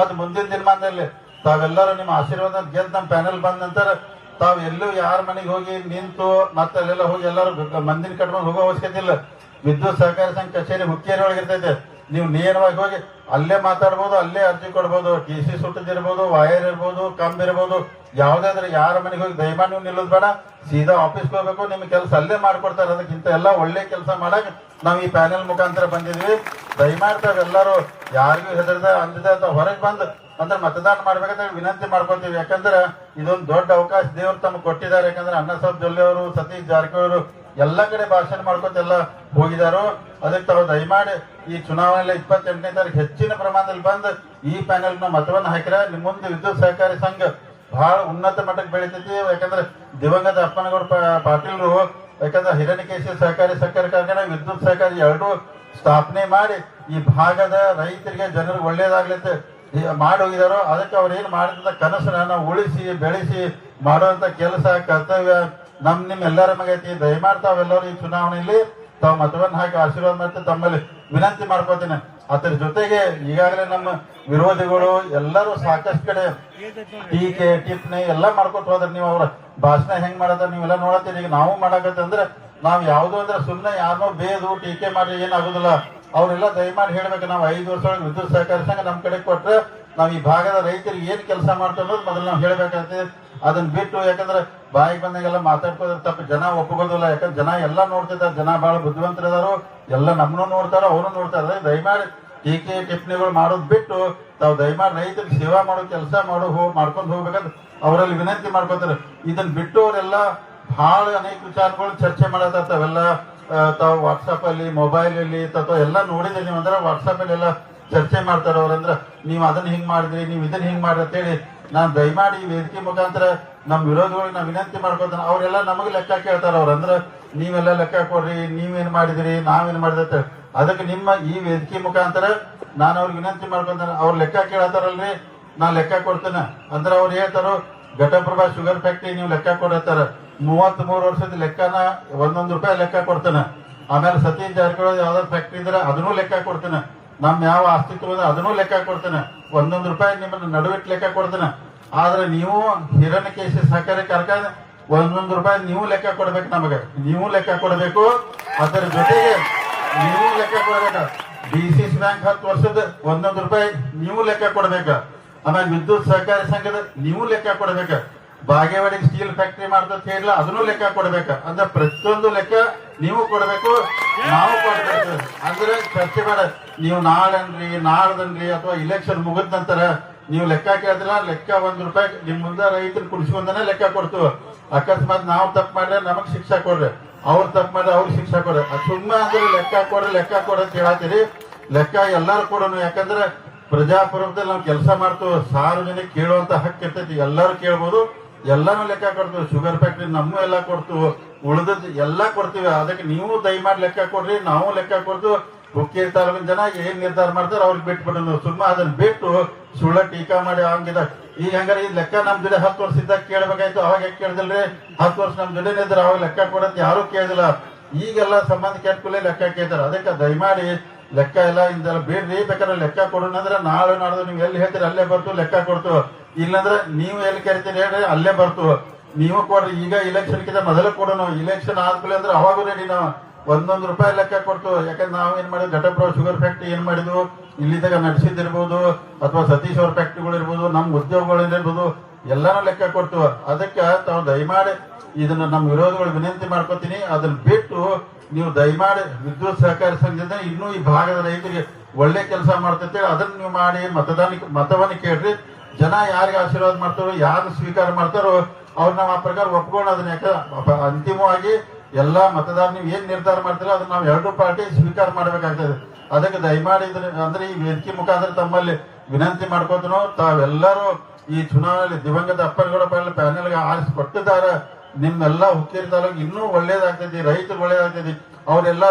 ಮತ್ ಮುಂದಿನ ದಿನಮಾನದಲ್ಲಿ ತಾವೆಲ್ಲರೂ ನಿಮ್ಮ ಆಶೀರ್ವಾದ ಗೆದ್ದು ನಮ್ಮ ಪ್ಯಾನೆಲ್ ಬಂದ ನಂತರ ತಾವು ಎಲ್ಲೂ ಯಾರ ಮನೆಗೆ ಹೋಗಿ ನಿಂತು ಮತ್ತೆ ಅಲ್ಲೆಲ್ಲ ಹೋಗಿ ಎಲ್ಲರೂ ಮಂದಿನ ಕಟ್ಕೊಂಡು ಹೋಗೋ ಅವಶ್ಯಕತೆ ಇಲ್ಲ. ವಿದ್ಯುತ್ ಸಹಕಾರ ಸಂಘ ಕಚೇರಿ ಹುಕ್ಕೇರಿ ಒಳಗೆ ಇರ್ತೈತೆ ನೀವು ನೇರವಾಗಿ ಹೋಗಿ ಅಲ್ಲೇ ಮಾತಾಡ್ಬೋದು, ಅಲ್ಲೇ ಅರ್ಜಿ ಕೊಡ್ಬೋದು ಟಿ ಸಿ ಸುಟ್ಟದಿರ್ಬೋದು ವೈರ್ ಇರ್ಬೋದು, ಕಂಬ್ ಇರ್ಬೋದು, ಯಾವ್ದಾದ್ರೆ ಯಾರ ಮನೆಗೆ ಹೋಗಿ ದಯಮಾಡಿ ನೀವು ನಿಲ್ಲೋದು ಬೇಡ. ಸೀದಾ ಆಫೀಸ್ಗೆ ಹೋಗ್ಬೇಕು ನಿಮ್ಮ ಕೆಲಸ ಅಲ್ಲೇ ಮಾಡ್ಕೊಡ್ತಾರೆ, ಅದಕ್ಕಿಂತ ಎಲ್ಲ ಒಳ್ಳೆ ಕೆಲಸ ಮಾಡಕ್ ನಾವು ಈ ಪ್ಯಾನೆಲ್ ಮುಖಾಂತರ ಬಂದಿದ್ವಿ. ದಯಮಾಡ್ತಾವೆ ಎಲ್ಲರೂ ಯಾರಿಗೂ ಹೆದರ್ದ ಅಂದಿದ ಅಂತ ಹೊರಗೆ ಬಂದು ಅಂದ್ರೆ ಮತದಾನ ಮಾಡ್ಬೇಕಂತ ವಿನಂತಿ ಮಾಡ್ಕೊತೀವಿ. ಯಾಕಂದ್ರೆ ಇದೊಂದು ದೊಡ್ಡ ಅವಕಾಶ ದೇವರು ತಮ್ಗೆ ಕೊಟ್ಟಿದ್ದಾರೆ. ಯಾಕಂದ್ರೆ ಅಣ್ಣ ಸಾಹೇಬ್ ಜೊಲ್ಲೆ ಅವರು, ಸತೀಶ್ ಜಾರಕಿಹೊಳಿ ಅವರು ಎಲ್ಲ ಕಡೆ ಭಾಷಣ ಮಾಡ್ಕೊತ ಎಲ್ಲ ಹೋಗಿದಾರೋ, ಅದಕ್ಕೆ ತಾವು ದಯಮಾಡಿ ಈ ಚುನಾವಣೆಯಲ್ಲಿ ಇಪ್ಪತ್ತೆಂಟನೇ ತಾರೀಕು ಹೆಚ್ಚಿನ ಪ್ರಮಾಣದಲ್ಲಿ ಬಂದು ಈ ಪ್ಯಾನೆಲ್ನ ಮತವನ್ನು ಹಾಕಿರ ನಿಮ್ಮ ಮುಂದೆ ವಿದ್ಯುತ್ ಸಹಕಾರಿ ಸಂಘ ಬಹಳ ಉನ್ನತ ಮಟ್ಟಕ್ಕೆ ಬೆಳಿತೈತಿ. ಯಾಕಂದ್ರೆ ದಿವಂಗತ ಅಪ್ಪನಗೌಡ ಪಾಟೀಲ್ರು, ಯಾಕಂದ್ರೆ ಹಿರಣ್ಯಕೇಶಿ ಸಹಕಾರಿ ಸಕ್ಕರೆ ಕಾರ್ಖಾನೆ, ವಿದ್ಯುತ್ ಸಹಕಾರಿ ಎರಡೂ ಸ್ಥಾಪನೆ ಮಾಡಿ ಈ ಭಾಗದ ರೈತರಿಗೆ ಜನರಿಗೆ ಒಳ್ಳೇದಾಗ್ಲತ್ತೆ ಮಾಡಿ ಹೋಗಿದಾರೋ, ಅದಕ್ಕೆ ಅವ್ರು ಏನ್ ಮಾಡಿದಂತ ಕನಸನ್ನ ಉಳಿಸಿ, ಬೆಳೆಸಿ, ಮಾಡುವಂತ ಕೆಲಸ, ಕರ್ತವ್ಯ ನಮ್ ನಿಮ್ ಎಲ್ಲರ ಮಗೈತಿ ದಯಮಾಡಿ ತಾವೆಲ್ಲರೂ ಈ ಚುನಾವಣೆಯಲ್ಲಿ ತಾವು ಮತವನ್ನು ಹಾಕಿ ಆಶೀರ್ವಾದ ಮಾಡ್ತಾ ತಮ್ಮಲ್ಲಿ ವಿನಂತಿ ಮಾಡ್ಕೋತೀನಿ. ಅದರ ಜೊತೆಗೆ ಈಗಾಗಲೇ ನಮ್ಮ ವಿರೋಧಿಗಳು ಎಲ್ಲರೂ ಸಾಕಷ್ಟು ಕಡೆ ಟೀಕೆ, ಟಿಪ್ಪಣಿ ಎಲ್ಲ ಮಾಡ್ಕೊತ ಹೋದ್ರೆ ನೀವು ಅವ್ರ ಭಾಷಣ ಹೆಂಗ್ ಮಾಡದ ನೀವೆಲ್ಲ ನೋಡತ್ತೀರಿ. ಈಗ ನಾವು ಮಾಡಕತ್ತಂದ್ರೆ ನಾವ್ ಯಾವ್ದು ಅಂದ್ರೆ ಸುಮ್ಮನೆ ಯಾರನ್ನೋ ಬೇದು ಟೀಕೆ ಮಾಡಿ ಏನಾಗುದಿಲ್ಲ ಅವರೆಲ್ಲ ದಯಮಾಡಿ ಹೇಳ್ಬೇಕು, ನಾವು ಐದು ವರ್ಷ ಒಳಗೆ ವಿದ್ಯುತ್ ಸಹಕಾರ ಸಂಘ ನಮ್ ಕಡೆ ಕೊಟ್ರೆ ನಾವ್ ಈ ಭಾಗದ ರೈತರಿಗೆ ಏನ್ ಕೆಲಸ ಮಾಡ್ತೇವೆ ಅನ್ನೋದು ಮೊದಲು ನಾವು ಹೇಳ್ಬೇಕಾಗ್ತದೆ ಅದನ್ನ ಬಿಟ್ಟು ಯಾಕಂದ್ರೆ ಬಾಯಿಗೆ ಬಂದಾಗೆಲ್ಲ ಮಾತಾಡ್ಕೋದ್ರೆ ತಪ್ಪು. ಜನ ಒಪ್ಪಗೋದಿಲ್ಲ ಯಾಕಂದ್ರೆ ಜನ ಎಲ್ಲ ನೋಡ್ತಿದ್ದಾರೆ. ಜನ ಬಹಳ ಬುದ್ಧಿವಂತರಿದಾರು. ಎಲ್ಲ ನಮ್ಮನ್ನು ನೋಡ್ತಾರ ಅವನು ನೋಡ್ತಾರೆ. ದಯಮಾಡಿ ಟೀಕೆ ಟಿಪ್ಪಣಿಗಳು ಮಾಡೋದು ಬಿಟ್ಟು ತಾವು ದಯಮಾಡಿ ರೈತರಿಗೆ ಸೇವಾ ಮಾಡೋ ಕೆಲಸ ಮಾಡೋ ಹೋಗಿ ಮಾಡ್ಕೊಂಡು ಹೋಗ್ಬೇಕಂದ್ರೆ ಅವರಲ್ಲಿ ವಿನಂತಿ ಮಾಡ್ಕೋತಾರೆ. ಇದನ್ನ ಬಿಟ್ಟು ಅವರೆಲ್ಲ ಬಹಳ ಅನೇಕ ವಿಚಾರಗಳು ಚರ್ಚೆ ಮಾಡತ್ತಾರ. ತಾವೆಲ್ಲ ತಾವು ವಾಟ್ಸಪ್ ಅಲ್ಲಿ ಮೊಬೈಲ್ ಅಲ್ಲಿ ಅಥವಾ ಎಲ್ಲ ನೋಡಿದ್ರೆ ನೀವು ಅಂದ್ರೆ ವಾಟ್ಸಪ್ ಅಲ್ಲಿ ಎಲ್ಲ ಚರ್ಚೆ ಮಾಡ್ತಾರೆ ಅವ್ರಂದ್ರ, ನೀವು ಅದನ್ನ ಹಿಂಗ್ ಮಾಡಿದ್ರಿ, ನೀವು ಇದನ್ನ ಹಿಂಗ್ ಮಾಡ್ರಿ ಅಂತೇಳಿ ನಾನು ದಯಮಾಡಿ ವೇದಿಕೆ ಮುಖಾಂತರ ನಮ್ಮ ವಿರೋಧಿಗಳಿಗೆ ನಾವು ವಿನಂತಿ ಮಾಡ್ಕೊತಾನ. ಅವರೆಲ್ಲ ನಮಗೆ ಲೆಕ್ಕ ಕೇಳ್ತಾರ ಅವ್ರಂದ್ರ, ನೀವೆಲ್ಲ ಲೆಕ್ಕ ಕೊಡ್ರಿ, ನೀವೇನ್ ಮಾಡಿದ್ರಿ, ನಾವೇನ್ ಮಾಡಿದ್ರಿ ಅಂತ ಅದಕ್ಕೆ ನಿಮ್ಮ ಈ ವೇದಿಕೆ ಮುಖಾಂತರ ನಾನು ಅವ್ರಿಗೆ ವಿನಂತಿ ಮಾಡ್ಕೊಂತಾನೆ. ಅವ್ರ ಲೆಕ್ಕ ಕೇಳತ್ತಾರಲ್ರಿ ನಾ ಲೆಕ್ಕ ಕೊಡ್ತೇನೆ. ಅಂದ್ರೆ ಅವ್ರು ಹೇಳ್ತಾರೋ, ಘಟಪ್ರಭಾ ಶುಗರ್ ಫ್ಯಾಕ್ಟ್ರಿ ನೀವು ಲೆಕ್ಕ ಕೊಡತ್ತಾರ ಮೂವತ್ತ್ ಮೂರು ವರ್ಷದ ಲೆಕ್ಕನ ಒಂದೊಂದು ರೂಪಾಯಿ ಲೆಕ್ಕ ಕೊಡ್ತೇನೆ. ಆಮೇಲೆ ಸತೀಶ್ ಜಾರಕಿಹೊಳಿ ಯಾವ್ದಾದ್ರು ಫ್ಯಾಕ್ಟ್ರಿ ಇದ್ರೆ ಅದನ್ನೂ ಲೆಕ್ಕ ಕೊಡ್ತೇನೆ. ನಮ್ ಯಾವ ಅಸ್ತಿತ್ವ ಇದೆ ಅದನ್ನೂ ಲೆಕ್ಕ ಕೊಡ್ತೇನೆ. ಒಂದೊಂದು ರೂಪಾಯಿ ನಿಮ್ಮನ್ನ ನಡುವಿಟ್ಟು ಲೆಕ್ಕ ಕೊಡ್ತೇನೆ. ಆದ್ರೆ ನೀವು ಹಿರಣ್ಯಕೇಶಿ ಸಹಕಾರಿ ಕಾರ್ಖಾನೆ, ಒಂದೊಂದು ರೂಪಾಯಿ ನೀವು ಲೆಕ್ಕ ಕೊಡ್ಬೇಕು ನಮಗೆ. ನೀವು ಲೆಕ್ಕ ಕೊಡಬೇಕು. ಅದರ ಜೊತೆಗೆ ನೀವು ಲೆಕ್ಕ ಕೊಡ್ಬೇಕು. ಡಿ ಸಿ ಸಿ ಬ್ಯಾಂಕ್ ಹತ್ತು ವರ್ಷದ, ಒಂದೊಂದು ರೂಪಾಯಿ ನೀವು ಲೆಕ್ಕ ಕೊಡ್ಬೇಕ. ಆಮೇಲೆ ವಿದ್ಯುತ್ ಸಹಕಾರಿ ಸಂಘದ, ನೀವು ಲೆಕ್ಕ ಕೊಡ್ಬೇಕ. ಬಾಗೇವಾಡಿ ಸ್ಟೀಲ್ ಫ್ಯಾಕ್ಟರಿ ಮಾಡ್ತಾ ಹೇಳಿಲ್ಲ, ಅದನ್ನು ಲೆಕ್ಕ ಕೊಡ್ಬೇಕ. ಅಂದ್ರೆ ಪ್ರತಿಯೊಂದು ಲೆಕ್ಕ ನೀವು ಕೊಡಬೇಕು, ನಾವು ಕೊಡ್ಬೇಕು. ಅಂದ್ರೆ ಚರ್ಚೆ ಮಾಡ. ನೀವು ನಾಳನ್ರಿ ನಾಳ್ದನ್ರಿ ಅಥವಾ ಇಲೆಕ್ಷನ್ ಮುಗಿದ ನಂತರ ನೀವು ಲೆಕ್ಕ ಕೇಳಿದ್ರ ಲೆಕ್ಕ ಒಂದ್ ರೂಪಾಯಿ ನಿಮ್ ಮುಂದೆ ರೈತರು ಕುಡಿಸ್ಕೊಂಡನೆ ಲೆಕ್ಕ ಕೊಡ್ತು. ಅಕಸ್ಮಾತ್ ನಾವು ತಪ್ಪು ಮಾಡ್ರೆ ನಮಗ್ ಶಿಕ್ಷೆ ಕೊಡ್ರಿ. ಅವ್ರು ತಪ್ಪು ಮಾಡ್ರೆ ಅವ್ರಿಗೆ ಶಿಕ್ಷೆ ಕೊಡ್ರಿ. ಸುಮ್ಮನೆ ಅಂದ್ರೆ ಲೆಕ್ಕ ಕೊಡ್ರಿ ಲೆಕ್ಕ ಕೊಡ್ರಿ ಅಂತ ಹೇಳತ್ತೀರಿ. ಲೆಕ್ಕ ಎಲ್ಲಾರು ಕೊಡೋನು, ಯಾಕಂದ್ರೆ ಪ್ರಜಾಪ್ರಭುತ್ವದಲ್ಲಿ ನಾವು ಕೆಲಸ ಮಾಡ್ತೀವಿ, ಸಾರ್ವಜನಿಕ ಕೇಳುವಂತ ಹಕ್ಕು ಇರ್ತೈತಿ, ಎಲ್ಲರೂ ಕೇಳ್ಬೋದು. ಎಲ್ಲಾನು ಲೆಕ್ಕ ಕೊಡ್ತೀವಿ. ಶುಗರ್ ಫ್ಯಾಕ್ಟ್ರಿ ನಮ್ಮ ಎಲ್ಲ ಕೊಡ್ತೀವಿ. ಉಳಿದದ್ ಎಲ್ಲ ಕೊಡ್ತೀವಿ. ಅದಕ್ಕೆ ನೀವು ದಯಮಾಡಿ ಲೆಕ್ಕ ಕೊಡ್ರಿ, ನಾವು ಲೆಕ್ಕ ಕೊಡ್ತೀವಿ. ಹುಕ್ಕಿ ತಾಲೂಕಿನ ಜನ ಏನ್ ನಿರ್ಧಾರ ಮಾಡ್ತಾರೆ ಅವ್ರಿಗೆ ಬಿಟ್ಟು ಬಿಡ ಸುಮ್ಮ ಅದನ್ನ ಬಿಟ್ಟು ಸುಳ್ಳ ಟೀಕಾ ಮಾಡಿ ಹಂಗಿದ. ಈಗ ಹಂಗಾರೆ ಈ ಲೆಕ್ಕ ನಮ್ ಜೊತೆ ಹತ್ತು ವರ್ಷ ಇದ್ದಾಗ ಕೇಳ್ಬೇಕಾಯ್ತು. ಅವಾಗ ಯಾಕೆ ಕೇಳ್ದಿಲ್ರಿ? ಹತ್ತು ವರ್ಷ ನಮ್ ಜೊತೆ ಇದ್ರೆ ಅವಾಗ ಲೆಕ್ಕ ಕೊಡಂತ ಯಾರು ಕೇಳಿದಿಲ್ಲ. ಈಗೆಲ್ಲ ಸಂಬಂಧ ಕೆಟ್ಟಕೊಳ್ಳಿ ಲೆಕ್ಕ ಕೇಳ್ತಾರೆ. ಅದಕ್ಕೆ ದಯಮಾಡಿ ಲೆಕ್ಕ ಎಲ್ಲ ಇಂದೆಲ್ಲ ಬೇಡ್ರಿ. ಬೇಕಾದ್ರೆ ಲೆಕ್ಕ ಕೊಡೋಣ ಅಂದ್ರೆ ನಾಳೆ ನಾಡ್ದು ನೀವು ಎಲ್ಲಿ ಹೇಳ್ತೀರಿ ಅಲ್ಲೇ ಬರ್ತು ಲೆಕ್ಕ ಕೊಡ್ತು ಇಲ್ಲಂದ್ರೆ ನೀವು ಎಲ್ಲಿ ಕರಿತೀರಿ ಹೇಳಿ, ಅಲ್ಲೇ ಬರ್ತು. ನೀವು ಕೊಡ್ರಿ, ಈಗ ಇಲೆಕ್ಷನ್ ಕಿಂತ ಮೊದಲೇ ಕೊಡೋಣ ಇಲೆಕ್ಷನ್ ಆದ್ಮೇಲೆ ಅಂದ್ರೆ ಅವಾಗ ರೆಡಿ ನಾವು ಒಂದೊಂದು ರೂಪಾಯಿ ಲೆಕ್ಕ ಕೊಡ್ತು. ಯಾಕಂದ್ರೆ ನಾವು ಏನ್ ಮಾಡಿದ್ವಿ ಘಟಪ್ರಭ ಶುಗರ್ ಫ್ಯಾಕ್ಟ್ರಿ ಏನ್ ಮಾಡಿದ್ವು ಇಲ್ಲಿದ್ದಾಗ ನಡೆಸಿದಿರ್ಬೋದು ಅಥವಾ ಸತೀಶ್ ಅವ್ರ ಫ್ಯಾಕ್ಟ್ರಿಗಳು ಇರ್ಬೋದು ನಮ್ಮ ಉದ್ಯೋಗಗಳು ಇರ್ಬೋದು ಎಲ್ಲಾನು ಲೆಕ್ಕ ಕೊಡ್ತು. ಅದಕ್ಕೆ ತಾವು ದಯಮಾಡಿ ಇದನ್ನ ನಮ್ಮ ವಿರೋಧಗಳು ವಿನಂತಿ ಮಾಡ್ಕೋತೀನಿ. ಅದನ್ನ ಬಿಟ್ಟು ನೀವು ದಯಮಾಡಿ ವಿದ್ಯುತ್ ಸಹಕಾರಿ ಸಂಘದಿಂದ ಇನ್ನೂ ಈ ಭಾಗದ ರೈತರಿಗೆ ಒಳ್ಳೆ ಕೆಲಸ ಮಾಡ್ತೈತೆ ಅದನ್ನ ನೀವು ಮಾಡಿ ಮತದಾನ ಮತವನ್ನು ಕೇಳ್ರಿ. ಜನ ಯಾರಿಗೆ ಆಶೀರ್ವಾದ ಮಾಡ್ತಾರೋ, ಯಾರು ಸ್ವೀಕಾರ ಮಾಡ್ತಾರೋ, ಅವ್ರು ನಾವು ಆ ಪ್ರಕಾರ ಒಪ್ಕೊಂಡು ಅದನ್ನ ಅಂತಿಮವಾಗಿ ಎಲ್ಲಾ ಮತದಾರ ನೀವು ಏನ್ ನಿರ್ಧಾರ ಮಾಡ್ತೀರೋ ಅದನ್ನ ನಾವು ಎರಡು ಪಾರ್ಟಿ ಸ್ವೀಕಾರ ಮಾಡ್ಬೇಕಾಗ್ತದೆ. ಅದಕ್ಕೆ ದಯಮಾಡಿ ಅಂದ್ರೆ ಈ ವೇದಿಕೆ ಮುಖಾಂತರ ತಮ್ಮಲ್ಲಿ ವಿನಂತಿ ಮಾಡ್ಕೋತನು, ತಾವೆಲ್ಲರೂ ಈ ಚುನಾವಣೆಯಲ್ಲಿ ದಿವಂಗತ ಅಪ್ಪನಗೌಡ ಪ್ಯಾನೆಲ್ಗೆ ಆರಿಸಿ ಕೊಟ್ಟಿದ್ದಾರೆ. ನಿಮ್ಮೆಲ್ಲ ಹುಕ್ಕೇರಿ ತಾಲೂಕು ಇನ್ನೂ ಒಳ್ಳೇದಾಗ್ತೈತಿ ರೈತರು ಒಳ್ಳೇದಾಗ್ತೈತಿ. ಅವರೆಲ್ಲ